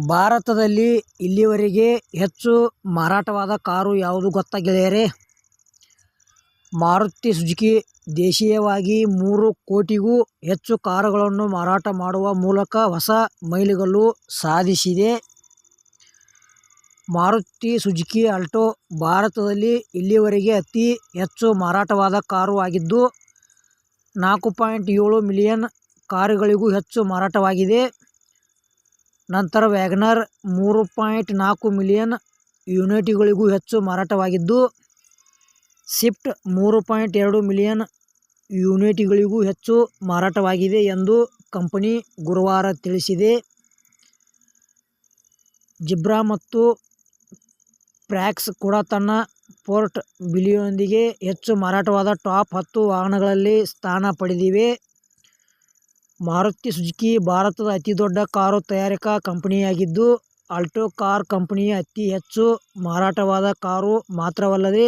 ಭಾರತದಲ್ಲಿ ಇಲ್ಲಿಯವರೆಗೆ ಹೆಚ್ಚು ಮಾರಾಟವಾದ ಕಾರು ಯಾವುದು ಗೊತ್ತಾ ಗೆಳೆಯರೇ? ಮಾರುತಿ ಸುಜುಕಿ ದೇಶೀಯವಾಗಿ ಮೂರು ಕೋಟಿಗೂ ಹೆಚ್ಚು ಕಾರುಗಳನ್ನು ಮಾರಾಟ ಮಾಡುವ ಮೂಲಕ ಹೊಸ ಮೈಲಿಗಲ್ಲು ಸಾಧಿಸಿದೆ. ಮಾರುತಿ ಸುಜುಕಿ ಅಲ್ಟೋ ಭಾರತದಲ್ಲಿ ಇಲ್ಲಿಯವರೆಗೆ ಅತಿ ಹೆಚ್ಚು ಮಾರಾಟವಾದ ಕಾರು ಆಗಿದ್ದು, ನಾಲ್ಕು ಪಾಯಿಂಟ್ ಏಳು ಮಿಲಿಯನ್ ಕಾರುಗಳಿಗೂ ಹೆಚ್ಚು ಮಾರಾಟವಾಗಿದೆ. ನಂತರ ವ್ಯಾಗನರ್ ಮೂರು ಪಾಯಿಂಟ್ ನಾಲ್ಕು ಮಿಲಿಯನ್ ಯೂನಿಟ್ಗಳಿಗೂ ಹೆಚ್ಚು ಮಾರಾಟವಾಗಿದ್ದು, ಸ್ವಿಫ್ಟ್ ಮೂರು ಪಾಯಿಂಟ್ ಎರಡು ಮಿಲಿಯನ್ ಯೂನಿಟ್ಗಳಿಗೂ ಹೆಚ್ಚು ಮಾರಾಟವಾಗಿದೆ ಎಂದು ಕಂಪನಿ ಗುರುವಾರ ತಿಳಿಸಿದೆ. ಜಿಬ್ರಾ ಮತ್ತು ಪ್ರ್ಯಾಕ್ಸ್ ಕೂಡ ತನ್ನ ಪೋರ್ಟ್ ಬಿಲಿಯೊಂದಿಗೆ ಹೆಚ್ಚು ಮಾರಾಟವಾದ ಟಾಪ್ ಹತ್ತು ವಾಹನಗಳಲ್ಲಿ ಸ್ಥಾನ ಪಡೆದಿವೆ. ಮಾರುತಿ ಸುಜುಕಿ ಭಾರತದ ಅತಿದೊಡ್ಡ ಕಾರು ತಯಾರಿಕಾ ಕಂಪನಿಯಾಗಿದ್ದು, ಆಲ್ಟೋ ಕಾರ್ ಕಂಪನಿಯ ಅತಿ ಹೆಚ್ಚು ಮಾರಾಟವಾದ ಕಾರು ಮಾತ್ರವಲ್ಲದೆ,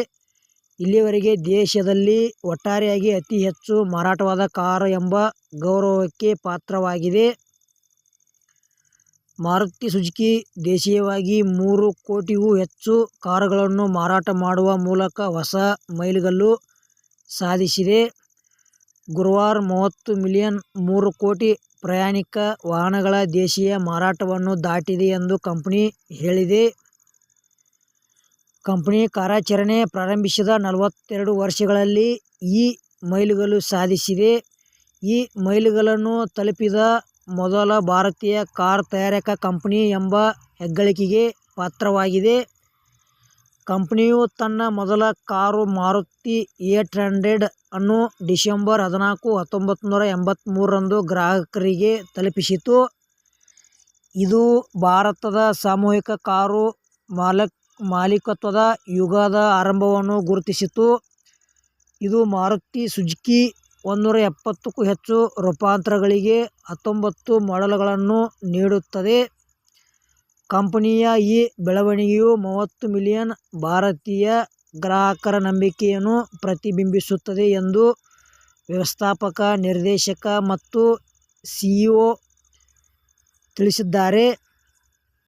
ಇಲ್ಲಿಯವರೆಗೆ ದೇಶದಲ್ಲಿ ಒಟ್ಟಾರೆಯಾಗಿ ಅತಿ ಹೆಚ್ಚು ಮಾರಾಟವಾದ ಕಾರು ಎಂಬ ಗೌರವಕ್ಕೆ ಪಾತ್ರವಾಗಿದೆ. ಮಾರುತಿ ಸುಜುಕಿ ದೇಶೀಯವಾಗಿ ಮೂರು ಕೋಟಿಗೂ ಹೆಚ್ಚು ಕಾರುಗಳನ್ನು ಮಾರಾಟ ಮಾಡುವ ಮೂಲಕ ಹೊಸ ಮೈಲುಗಲ್ಲು ಸಾಧಿಸಿದೆ. ಗುರುವಾರ ಮೂವತ್ತು ಮಿಲಿಯನ್ ಮೂರು ಕೋಟಿ ಪ್ರಯಾಣಿಕ ವಾಹನಗಳ ದೇಶೀಯ ಮಾರಾಟವನ್ನು ದಾಟಿದೆ ಎಂದು ಕಂಪನಿ ಹೇಳಿದೆ. ಕಂಪನಿ ಕಾರ್ಯಾಚರಣೆ ಪ್ರಾರಂಭಿಸಿದ ನಲವತ್ತೆರಡು ವರ್ಷಗಳಲ್ಲಿ ಈ ಮೈಲುಗಲ್ಲು ಸಾಧಿಸಿದೆ. ಈ ಮೈಲುಗಲ್ಲನ್ನು ತಲುಪಿದ ಮೊದಲ ಭಾರತೀಯ ಕಾರ್ ತಯಾರಕ ಕಂಪನಿ ಎಂಬ ಹೆಗ್ಗಳಿಕೆಗೆ ಪಾತ್ರವಾಗಿದೆ. ಕಂಪನಿಯು ತನ್ನ ಮೊದಲ ಕಾರು ಮಾರುತಿ ಏಟ್ ಹಂಡ್ರೆಡ್ ಅನ್ನು ಡಿಸೆಂಬರ್ ಹದಿನಾಲ್ಕು, ಹತ್ತೊಂಬತ್ತು ನೂರ ಎಂಬತ್ತಮೂರರಂದು ಗ್ರಾಹಕರಿಗೆ ತಲುಪಿಸಿತು. ಇದು ಭಾರತದ ಸಾಮೂಹಿಕ ಕಾರು ಮಾಲಕ್ ಮಾಲೀಕತ್ವದ ಯುಗದ ಆರಂಭವನ್ನು ಗುರುತಿಸಿತು. ಇದು ಮಾರುತಿ ಸುಜುಕಿ ಒಂದುನೂರ ಎಪ್ಪತ್ತಕ್ಕೂ ಹೆಚ್ಚು ರೂಪಾಂತರಗಳಿಗೆ ಹತ್ತೊಂಬತ್ತು ಮಾಡೆಲ್ಗಳನ್ನು ನೀಡುತ್ತದೆ. ಕಂಪನಿಯ ಈ ಬೆಳವಣಿಗೆಯು ಮೂವತ್ತು ಮಿಲಿಯನ್ ಭಾರತೀಯ ಗ್ರಾಹಕರ ನಂಬಿಕೆಯನ್ನು ಪ್ರತಿಬಿಂಬಿಸುತ್ತದೆ ಎಂದು ವ್ಯವಸ್ಥಾಪಕ ನಿರ್ದೇಶಕ ಮತ್ತು ಸಿಇಒ ತಿಳಿಸಿದ್ದಾರೆ.